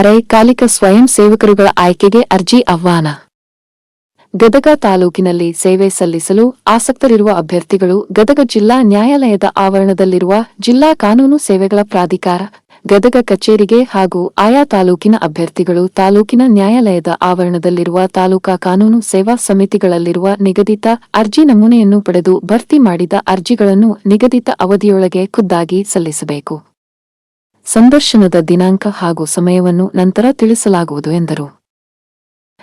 ಅರೆ ಕಾಲಿಕ ಸ್ವಯಂ ಸೇವಕರುಗಳ ಆಯ್ಕೆಗೆ ಅರ್ಜಿ ಆಹ್ವಾನ. ಗದಗ ತಾಲೂಕಿನಲ್ಲಿ ಸೇವೆ ಸಲ್ಲಿಸಲು ಆಸಕ್ತರಿರುವ ಅಭ್ಯರ್ಥಿಗಳು ಗದಗ ಜಿಲ್ಲಾ ನ್ಯಾಯಾಲಯದ ಆವರಣದಲ್ಲಿರುವ ಜಿಲ್ಲಾ ಕಾನೂನು ಸೇವೆಗಳ ಪ್ರಾಧಿಕಾರ, ಗದಗ ಕಚೇರಿಗೆ ಹಾಗೂ ಆಯಾ ತಾಲೂಕಿನ ಅಭ್ಯರ್ಥಿಗಳು ತಾಲೂಕಿನ ನ್ಯಾಯಾಲಯದ ಆವರಣದಲ್ಲಿರುವ ತಾಲೂಕಾ ಕಾನೂನು ಸೇವಾ ಸಮಿತಿಗಳಲ್ಲಿರುವ ನಿಗದಿತ ಅರ್ಜಿ ನಮೂನೆಯನ್ನು ಪಡೆದು ಭರ್ತಿ ಮಾಡಿದ ಅರ್ಜಿಗಳನ್ನು ನಿಗದಿತ ಅವಧಿಯೊಳಗೆ ಖುದ್ದಾಗಿ ಸಲ್ಲಿಸಬೇಕು. ಸಂದರ್ಶನದ ದಿನಾಂಕ ಹಾಗೂ ಸಮಯವನ್ನು ನಂತರ ತಿಳಿಸಲಾಗುವುದು ಎಂದರು.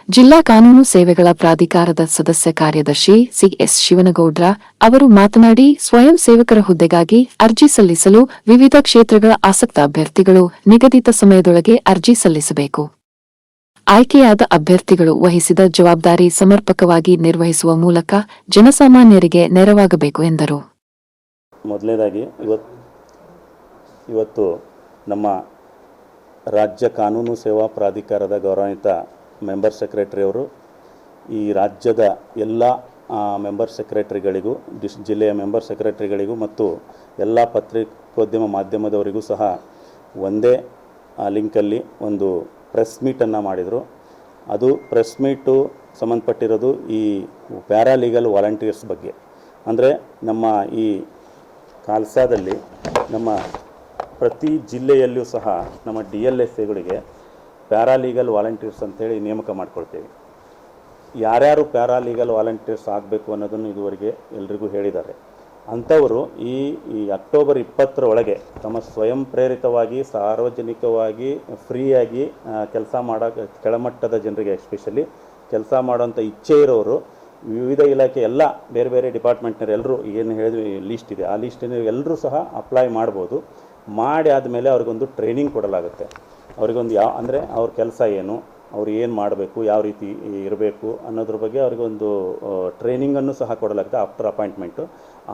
ಜಿಲ್ಲಾ ಕಾನೂನು ಸೇವೆಗಳ ಪ್ರಾಧಿಕಾರದ ಸದಸ್ಯ ಕಾರ್ಯದರ್ಶಿ ಸಿಎಸ್ ಶಿವನಗೌಡ್ರ ಅವರು ಮಾತನಾಡಿ, ಸ್ವಯಂ ಸೇವಕರ ಹುದ್ದೆಗಾಗಿ ಅರ್ಜಿ ಸಲ್ಲಿಸಲು ವಿವಿಧ ಕ್ಷೇತ್ರಗಳ ಆಸಕ್ತ ಅಭ್ಯರ್ಥಿಗಳು ನಿಗದಿತ ಸಮಯದೊಳಗೆ ಅರ್ಜಿ ಸಲ್ಲಿಸಬೇಕು. ಆಯ್ಕೆಯಾದ ಅಭ್ಯರ್ಥಿಗಳು ವಹಿಸಿದ ಜವಾಬ್ದಾರಿ ಸಮರ್ಪಕವಾಗಿ ನಿರ್ವಹಿಸುವ ಮೂಲಕ ಜನಸಾಮಾನ್ಯರಿಗೆ ನೆರವಾಗಬೇಕು ಎಂದರು. ಮೊದಲನೇದಾಗಿ ಇವತ್ತು ನಮ್ಮ ರಾಜ್ಯ ಕಾನೂನು ಸೇವಾ ಪ್ರಾಧಿಕಾರದ ಗೌರವಾನ್ವಿತ ಮೆಂಬರ್ ಸೆಕ್ರೆಟರಿಯವರು ಈ ರಾಜ್ಯದ ಎಲ್ಲ ಮೆಂಬರ್ ಸೆಕ್ರೆಟರಿಗಳಿಗೂ, ಡಿಸ್, ಜಿಲ್ಲೆಯ ಮೆಂಬರ್ ಸೆಕ್ರೆಟರಿಗಳಿಗೂ ಮತ್ತು ಎಲ್ಲ ಪತ್ರಿಕೋದ್ಯಮ ಮಾಧ್ಯಮದವರಿಗೂ ಸಹ ಒಂದೇ ಲಿಂಕಲ್ಲಿ ಒಂದು ಪ್ರೆಸ್ ಮೀಟನ್ನು ಮಾಡಿದರು. ಅದು ಪ್ರೆಸ್ ಮೀಟು ಸಂಬಂಧಪಟ್ಟಿರೋದು ಈ ಪ್ಯಾರಾಲೀಗಲ್ ವಾಲಂಟಿಯರ್ಸ್ ಬಗ್ಗೆ. ಅಂದರೆ ನಮ್ಮ ಈ ಕಾಲ್ಸಾದಲ್ಲಿ ನಮ್ಮ ಪ್ರತಿ ಜಿಲ್ಲೆಯಲ್ಲೂ ಸಹ ನಮ್ಮ ಡಿ ಎಲ್ ಎಸ್ ಎಗಳಿಗೆ ಪ್ಯಾರಾಲೀಗಲ್ ವಾಲಂಟಿಯರ್ಸ್ ಅಂತೇಳಿ ನೇಮಕ ಮಾಡ್ಕೊಳ್ತೀವಿ. ಯಾರ್ಯಾರು ಪ್ಯಾರಾಲೀಗಲ್ ವಾಲಂಟಿಯರ್ಸ್ ಆಗಬೇಕು ಅನ್ನೋದನ್ನು ಇದುವರೆಗೆ ಎಲ್ರಿಗೂ ಹೇಳಿದ್ದಾರೆ. ಅಂಥವರು ಈ ಈ ಅಕ್ಟೋಬರ್ ಇಪ್ಪತ್ತರ ಒಳಗೆ ತಮ್ಮ ಸ್ವಯಂ ಪ್ರೇರಿತವಾಗಿ, ಸಾರ್ವಜನಿಕವಾಗಿ, ಫ್ರೀಯಾಗಿ ಕೆಲಸ ಮಾಡೋ ಕೆಳಮಟ್ಟದ ಜನರಿಗೆ ಎಸ್ಪೆಷಲಿ ಕೆಲಸ ಮಾಡೋಂಥ ಇಚ್ಛೆ ಇರೋರು, ವಿವಿಧ ಇಲಾಖೆ ಎಲ್ಲ ಬೇರೆ ಬೇರೆ ಡಿಪಾರ್ಟ್ಮೆಂಟ್ನವ್ರು ಎಲ್ಲರೂ ಏನು ಹೇಳಿದ್ವಿ ಲೀಸ್ಟ್ ಇದೆ. ಆ ಲಿಸ್ಟಿನ ಎಲ್ಲರೂ ಸಹ ಅಪ್ಲೈ ಮಾಡ್ಬೋದು. ಮಾಡಿ ಆದಮೇಲೆ ಅವ್ರಿಗೊಂದು ಟ್ರೈನಿಂಗ್ ಕೊಡಲಾಗುತ್ತೆ. ಅವ್ರಿಗೊಂದು ಯಾವ, ಅಂದರೆ ಅವ್ರ ಕೆಲಸ ಏನು, ಅವ್ರು ಏನು ಮಾಡಬೇಕು, ಯಾವ ರೀತಿ ಇರಬೇಕು ಅನ್ನೋದ್ರ ಬಗ್ಗೆ ಅವರಿಗೊಂದು ಟ್ರೈನಿಂಗನ್ನು ಸಹ ಕೊಡಲಾಗುತ್ತೆ ಆಫ್ಟರ್ ಅಪಾಯಿಂಟ್ಮೆಂಟು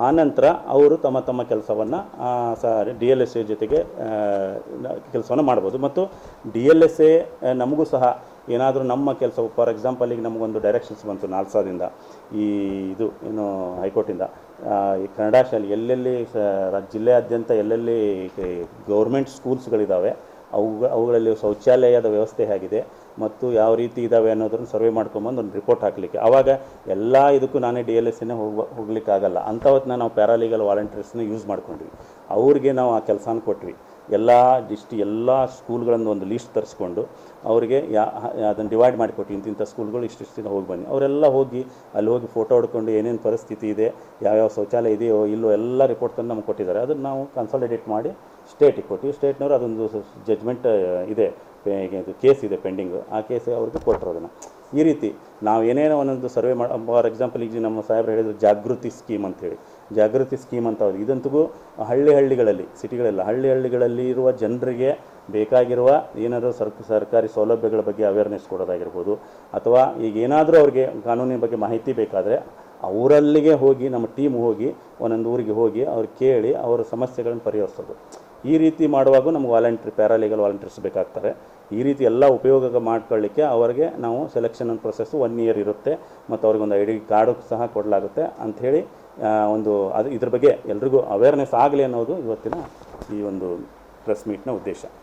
ಆನಂತರ ಅವರು ತಮ್ಮ ತಮ್ಮ ಕೆಲಸವನ್ನು ಸಹ ಡಿ ಎಲ್ ಎಸ್ ಎ ಜೊತೆಗೆ ಕೆಲಸವನ್ನು ಮಾಡ್ಬೋದು. ಮತ್ತು ಡಿ ಎಲ್ ಎಸ್ ಎ ನಮಗೂ ಸಹ ಏನಾದರೂ ನಮ್ಮ ಕೆಲಸ ಫಾರ್ ಎಕ್ಸಾಂಪಲ್ ಈಗ ನಮಗೊಂದು ಡೈರೆಕ್ಷನ್ಸ್ ಬಂತು ನಾಲ್ಸಾದಿಂದ ಈ ಇದು, ಏನು, ಹೈಕೋರ್ಟಿಂದ. ಈ ಕನ್ನಡ ಶಾಲೆ, ಎಲ್ಲೆಲ್ಲಿ ಜಿಲ್ಲೆಯಾದ್ಯಂತ ಎಲ್ಲೆಲ್ಲಿ ಗೌರ್ಮೆಂಟ್ ಸ್ಕೂಲ್ಸ್ಗಳಿದ್ದಾವೆ ಅವು, ಅವುಗಳಲ್ಲಿ ಶೌಚಾಲಯದ ವ್ಯವಸ್ಥೆ ಹೇಗಿದೆ ಮತ್ತು ಯಾವ ರೀತಿ ಇದ್ದಾವೆ ಅನ್ನೋದನ್ನು ಸರ್ವೆ ಮಾಡ್ಕೊಂಬಂದು ಒಂದು ರಿಪೋರ್ಟ್ ಹಾಕಲಿಕ್ಕೆ. ಆವಾಗ ಎಲ್ಲ ಇದಕ್ಕೂ ನಾನೇ ಡಿ ಎಲ್ ಎಸ್ ಎನ್ನೇ ಹೋಗ ಹೋಗ್ಲಿಕ್ಕಾಗಲ್ಲ. ಅಂಥವತ್ತನ್ನ ನಾವು ಪ್ಯಾರಾಲೀಗಲ್ ವಾಲಂಟಿಯರ್ಸ್ನ ಯೂಸ್ ಮಾಡ್ಕೊಂಡ್ವಿ. ಅವ್ರಿಗೆ ನಾವು ಆ ಕೆಲಸನ ಕೊಟ್ವಿ. ಎಲ್ಲ ಡಿಸ್ಟಿ ಎಲ್ಲ ಸ್ಕೂಲ್ಗಳನ್ನು ಒಂದು ಲೀಸ್ಟ್ ತರಿಸ್ಕೊಂಡು ಅವರಿಗೆ ಯಾ, ಅದನ್ನು ಡಿವೈಡ್ ಮಾಡಿಕೊಟ್ಟು ಇಂತಿಂಥ ಸ್ಕೂಲ್ಗಳು ಇಷ್ಟಿಷ್ಟು ದಿನ ಹೋಗಿ ಬನ್ನಿ. ಅವರೆಲ್ಲ ಹೋಗಿ ಅಲ್ಲಿ ಹೋಗಿ ಫೋಟೋ ಹೊಡ್ಕೊಂಡು ಏನೇನು ಪರಿಸ್ಥಿತಿ ಇದೆ, ಯಾವ್ಯಾವ ಶೌಚಾಲಯ ಇದೆಯೋ, ಇಲ್ಲೋ ಎಲ್ಲ ರಿಪೋರ್ಟ್ ತಂದು ನಮ್ಗೆ ಕೊಟ್ಟಿದ್ದಾರೆ. ಅದನ್ನು ನಾವು ಕನ್ಸಾಲಿಡೇಟ್ ಮಾಡಿ ಸ್ಟೇಟಿಗೆ ಕೊಟ್ಟು ಸ್ಟೇಟ್ನವರು ಅದೊಂದು ಜಜ್ಮೆಂಟ್ ಇದೆ. ಇದು ಕೇಸ್ ಇದೆ ಪೆಂಡಿಂಗು ಆ ಕೇಸ್ ಅವ್ರಿಗೆ ಕೊಟ್ಟರು ಅದನ್ನು. ಈ ರೀತಿ ನಾವು ಏನೇನೋ ಒಂದೊಂದು ಸರ್ವೆ ಮಾಡಿ ಫಾರ್ ಎಕ್ಸಾಂಪಲ್ ಈಗ ನಮ್ಮ ಸಾಹೇಬ್ರು ಹೇಳಿದ್ರು ಜಾಗೃತಿ ಸ್ಕೀಮ್ ಅಂತೇಳಿ. ಜಾಗೃತಿ ಸ್ಕೀಮ್ ಅಂತ ಇದಂತೂ ಹಳ್ಳಿ ಹಳ್ಳಿಗಳಲ್ಲಿ, ಸಿಟಿಗಳೆಲ್ಲ, ಹಳ್ಳಿ ಹಳ್ಳಿಗಳಲ್ಲಿ ಇರುವ ಜನರಿಗೆ ಬೇಕಾಗಿರುವ ಏನಾದರೂ ಸರ್ಕ, ಸರ್ಕಾರಿ ಸೌಲಭ್ಯಗಳ ಬಗ್ಗೆ ಅವೇರ್ನೆಸ್ ಕೊಡೋದಾಗಿರ್ಬೋದು, ಅಥವಾ ಈಗ ಏನಾದರೂ ಅವ್ರಿಗೆ ಕಾನೂನಿನ ಬಗ್ಗೆ ಮಾಹಿತಿ ಬೇಕಾದರೆ ಅವರಲ್ಲಿಗೆ ಹೋಗಿ, ನಮ್ಮ ಟೀಮ್ ಹೋಗಿ, ಒಂದೊಂದು ಊರಿಗೆ ಹೋಗಿ ಅವ್ರು ಕೇಳಿ ಅವರ ಸಮಸ್ಯೆಗಳನ್ನು ಪರಿಹರಿಸೋದು. ಈ ರೀತಿ ಮಾಡುವಾಗ ನಮ್ಗೆ ವಾಲಂಟ್ರಿ ಪ್ಯಾರಾಲೀಗಲ್ ವಾಲಂಟಿಯರ್ಸ್ ಬೇಕಾಗ್ತಾರೆ. ಈ ರೀತಿ ಎಲ್ಲ ಉಪಯೋಗ ಮಾಡ್ಕೊಳ್ಳಿಕ್ಕೆ ಅವರಿಗೆ ನಾವು ಸೆಲೆಕ್ಷನ್ ಪ್ರೊಸೆಸ್ಸು ಒನ್ ಇಯರ್ ಇರುತ್ತೆ ಮತ್ತು ಅವ್ರಿಗೊಂದು ಐ ಡಿ ಕಾರ್ಡು ಸಹ ಕೊಡಲಾಗುತ್ತೆ ಅಂಥೇಳಿ ಒಂದು ಅದು ಇದ್ರ ಬಗ್ಗೆ ಎಲ್ರಿಗೂ ಅವೇರ್ನೆಸ್ ಆಗಲಿ ಅನ್ನೋದು ಇವತ್ತಿನ ಈ ಒಂದು ಪ್ರೆಸ್ ಮೀಟ್ನ ಉದ್ದೇಶ.